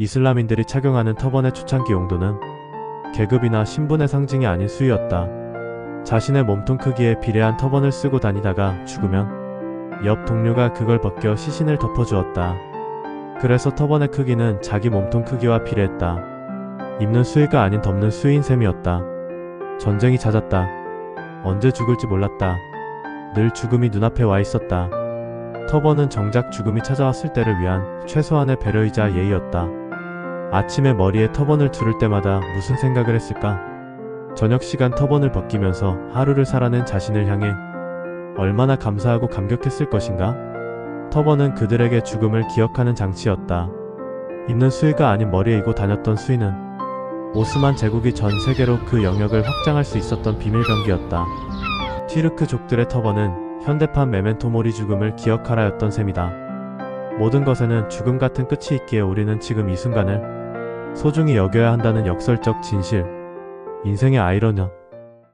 이슬람인들이 착용하는 터번의 초창기 용도는 계급이나 신분의 상징이 아닌 수위였다. 자신의 몸통 크기에 비례한 터번을 쓰고 다니다가 죽으면 옆 동료가 그걸 벗겨 시신을 덮어주었다. 그래서 터번의 크기는 자기 몸통 크기와 비례했다. 입는 수위가 아닌 덮는 수위인 셈이었다. 전쟁이 잦았다. 언제 죽을지 몰랐다. 늘 죽음이 눈앞에 와 있었다. 터번은 정작 죽음이 찾아왔을 때를 위한 최소한의 배려이자 예의였다. 아침에 머리에 터번을 두를 때마다 무슨 생각을 했을까? 저녁 시간 터번을 벗기면서 하루를 살아낸 자신을 향해 얼마나 감사하고 감격했을 것인가? 터번은 그들에게 죽음을 기억하는 장치였다. 입는 수위가 아닌 머리에 이고 다녔던 수위는 오스만 제국이 전 세계로 그 영역을 확장할 수 있었던 비밀 병기였다. 튀르크족들의 터번은 현대판 메멘토모리 죽음을 기억하라였던 셈이다. 모든 것에는 죽음 같은 끝이 있기에 우리는 지금 이 순간을 소중히 여겨야 한다는 역설적 진실, 인생의 아이러니야.